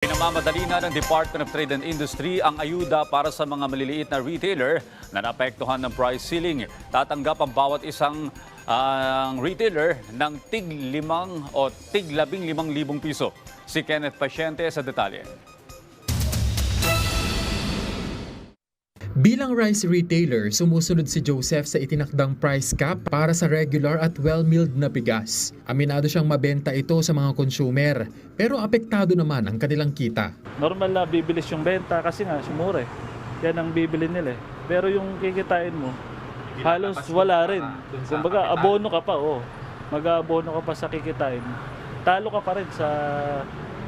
Pinamamadali na ng Department of Trade and Industry ang ayuda para sa mga maliliit na retailer na naapektuhan ng price ceiling. Tatanggap ang bawat isang ang retailer ng tig limang o tig labing limang libong piso. Si Kenneth Pasyente sa detalye. Bilang rice retailer, sumusunod si Joseph sa itinakdang price cap para sa regular at well-milled na bigas. Aminado siyang mabenta ito sa mga consumer, pero apektado naman ang kanilang kita. normal na bibilis yung benta kasi nga sumura eh. Yan ang bibili nila eh. Pero yung kikitain mo, halos wala rin. Kumbaga, abono ka pa, oh. Mag-abono ka pa sa kikitain. Talo ka pa rin sa...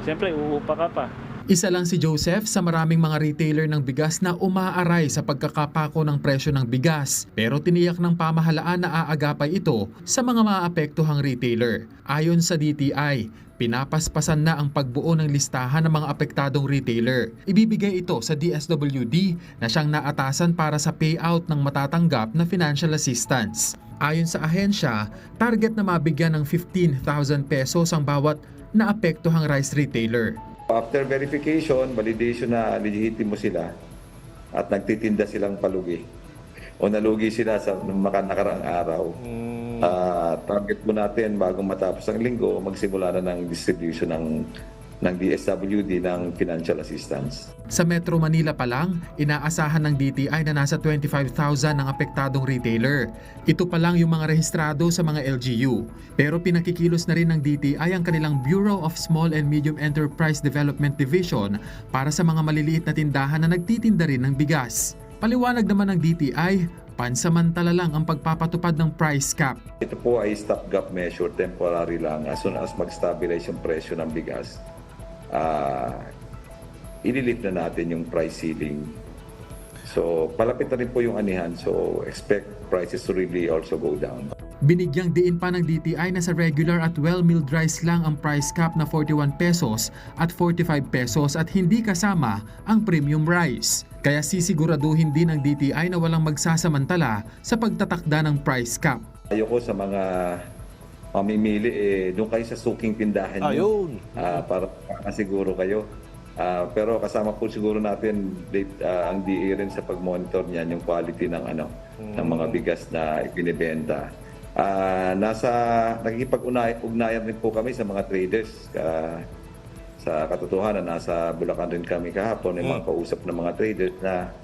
Siyempre, uupa ka pa. Isa lang si Joseph sa maraming mga retailer ng bigas na umaaray sa pagkakapako ng presyo ng bigas, pero tiniyak ng pamahalaan na aagapay ito sa mga maapektuhang retailer. Ayon sa DTI, pinapaspasan na ang pagbuo ng listahan ng mga apektadong retailer. Ibibigay ito sa DSWD na siyang naatasan para sa payout ng matatanggap na financial assistance. Ayon sa ahensya, target na mabigyan ng 15,000 pesos ang bawat naapektuhang rice retailer. After verification, validation na legitimo sila at nagtitinda silang palugi o nalugi sila sa mga nakaraang araw. Ah, target po natin bago matapos ang linggo, magsimula na ng distribution ng ng DSWD ng financial assistance. Sa Metro Manila pa lang, inaasahan ng DTI na nasa 25,000 ang apektadong retailer. Ito pa lang yung mga rehistrado sa mga LGU. Pero pinakikilos na rin ng DTI ang kanilang Bureau of Small and Medium Enterprise Development Division para sa mga maliliit na tindahan na nagtitinda rin ng bigas. Paliwanag naman ng DTI, pansamantala lang ang pagpapatupad ng price cap. Ito po ay stopgap measure, temporary lang. As soon as mag-stabilize yung presyo ng bigas, ah ililift na natin yung price ceiling. So, palapit na rin po yung anihan. So, expect prices to really also go down. Binigyang diin pa ng DTI na sa regular at well-milled rice lang ang price cap na 41 pesos at 45 pesos at hindi kasama ang premium rice. Kaya sisiguraduhin din ng DTI na walang magsasamantala sa pagtatakda ng price cap. Ayoko sa mga mamimili, eh, doon kayo sa suking tindahan nyo. Ah, para makasiguro kayo. Ah, pero kasama po siguro natin date, ah, ang DA rin sa pag-monitor niyan yung quality ng ano ng mga bigas na ibinebenta. Ah, nasa nakikipag-ugnayan rin po kami sa mga traders. Ah, sa katotohanan, nasa Bulacan rin kami kahapon, may mga kausap ng mga traders na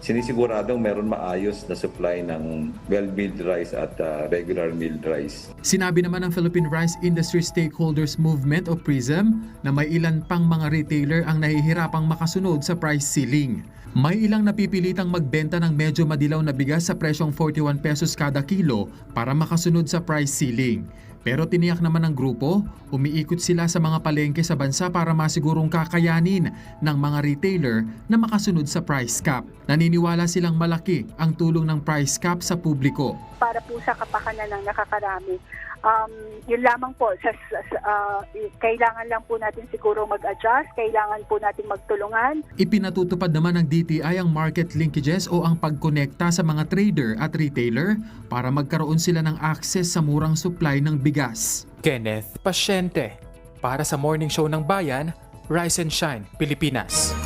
sinisiguradong meron maayos na supply ng well-milled rice at ah, regular milled rice. Sinabi naman ng Philippine Rice Industry Stakeholders Movement o PRISM na may ilan pang mga retailer ang nahihirapang makasunod sa price ceiling. May ilang napipilitang magbenta ng medyo madilaw na bigas sa presyong 41 pesos kada kilo para makasunod sa price ceiling. Pero tiniyak naman ng grupo, umiikot sila sa mga palengke sa bansa para masigurong kakayanin ng mga retailer na makasunod sa price cap. Naniniwala silang malaki ang tulong ng price cap sa publiko. para po sa kapakanan ng nakakarami. Um, yun lamang po, sa, sa- ah, kailangan lang po natin siguro mag-adjust, kailangan po natin magtulungan. Ipinatutupad naman ng DTI ang market linkages o ang pagkonekta sa mga trader at retailer para magkaroon sila ng access sa murang supply ng bigas. Kenneth Pasyente para sa Morning Show ng Bayan, Rise and Shine, Pilipinas.